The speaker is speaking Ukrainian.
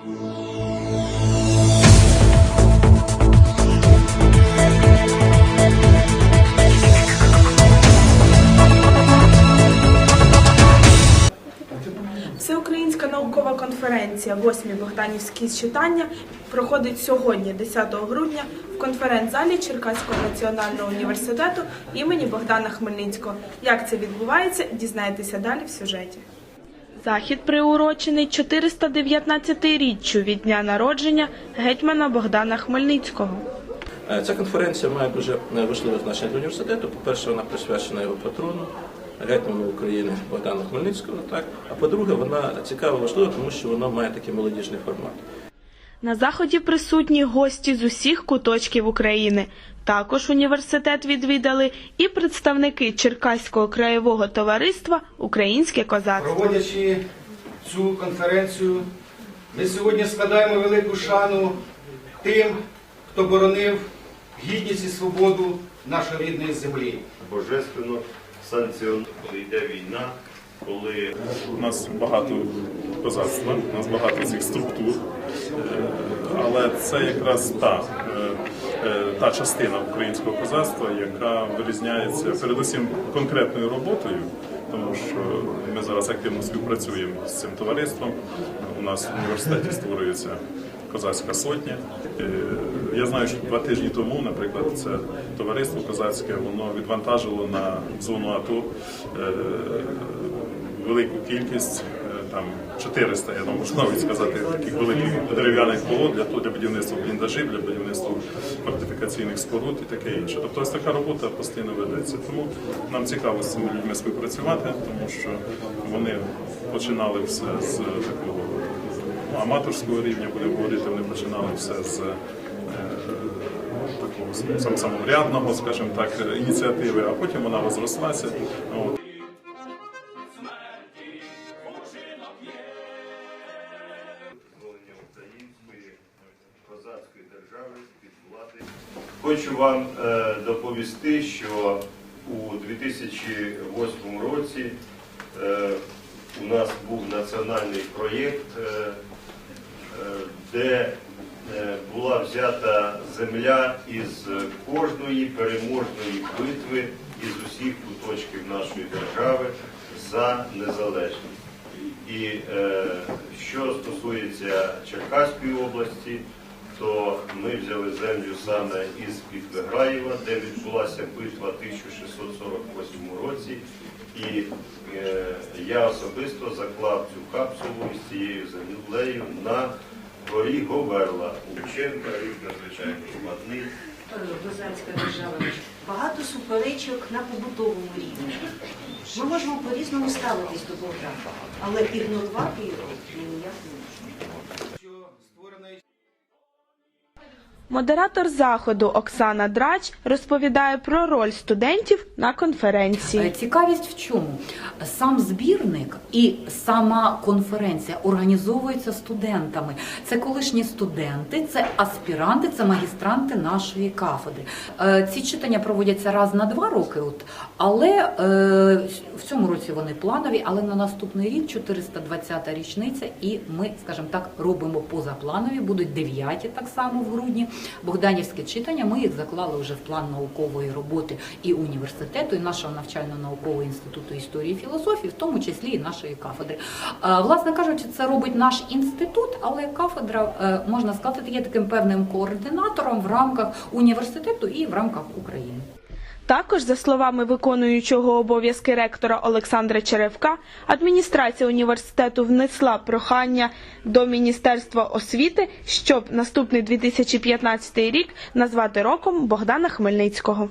Всеукраїнська наукова конференція «Восьмі Богданівські читання проходить сьогодні, 10 грудня, в конференц-залі Черкаського національного університету імені Богдана Хмельницького. Як це відбувається, дізнаєтеся далі в сюжеті. Захід приурочений 419-річчю від дня народження гетьмана Богдана Хмельницького. Е, Ця конференція має дуже е, важливе значення для університету. По-перше, вона присвячена його патрону, гетьману України Богдану Хмельницького. Так а по-друге, вона цікава, важлива, тому що вона має такий молодіжний формат. На заході присутні гості з усіх куточків України. Також університет відвідали і представники Черкаського краєвого товариства Українське козацтво. Проводячи цю конференцію, ми сьогодні складаємо велику шану тим, хто боронив гідність і свободу нашої рідної землі. божественно санкціон, коли йде війна, коли У нас багато козацтва, у нас багато цих структур, але це якраз та, е, е, та частина українського козацтва, яка вирізняється передусім конкретною роботою, тому що ми зараз активно співпрацюємо з цим товариством. У нас в університеті створюється козацька сотня. Е, Я знаю, що два тижні тому, наприклад, це товариство козацьке воно відвантажило на зону АТО велику кількість, там 400, я думаю, можна навіть сказати, таких великих дерев'яних колод для для будівництва бліндажів, для будівництва фортифікаційних споруд і таке інше. Тобто ось така робота постійно ведеться. Тому нам цікаво з цими людьми співпрацювати, тому що вони починали все з такого ну, аматорського рівня, будемо говорити, вони починали все з е, такого самоврядного, скажімо так, ініціативи, а потім вона розрослася. От. Держави влади. Хочу вам е, доповісти, що у 2008 році е, у нас був національний проєкт, е, де була взята земля із кожної переможної битви із усіх куточків нашої держави за незалежність. І що стосується Черкаської області, то ми взяли землю саме із під Виграєва, де відбулася битва в 1648 році. І е, я особисто заклав цю капсулу із цією землею на горі Говерла. Шевченка, рік надзвичайно складний. Козацька держава багато суперечок на побутовому рівні. Ми можемо по-різному ставитись до Бога, але ігнорувати його ніяк не можемо. Модератор заходу Оксана Драч розповідає про роль студентів на Е, конференції. Цікавість в чому? Сам збірник і сама конференція організовуються студентами. Це колишні студенти, це аспіранти, це магістранти нашої кафедри. Е, Ці читання проводяться раз на два роки, от, але е, в цьому році вони планові, але на наступний рік 420-та річниця, і ми, скажімо так, робимо позапланові, будуть дев'яті так само в грудні. Богданівське читання. Ми їх заклали вже в план наукової роботи і університету, і нашого навчально-наукового інституту історії і філософії, в тому числі і нашої кафедри. Е, Власне кажучи, це робить наш інститут, але кафедра е, можна сказати є таким певним координатором в рамках університету і в рамках України. Також, за словами виконуючого обов'язки ректора Олександра Черевка, адміністрація університету внесла прохання до Міністерства освіти, щоб наступний 2015 рік назвати роком Богдана Хмельницького.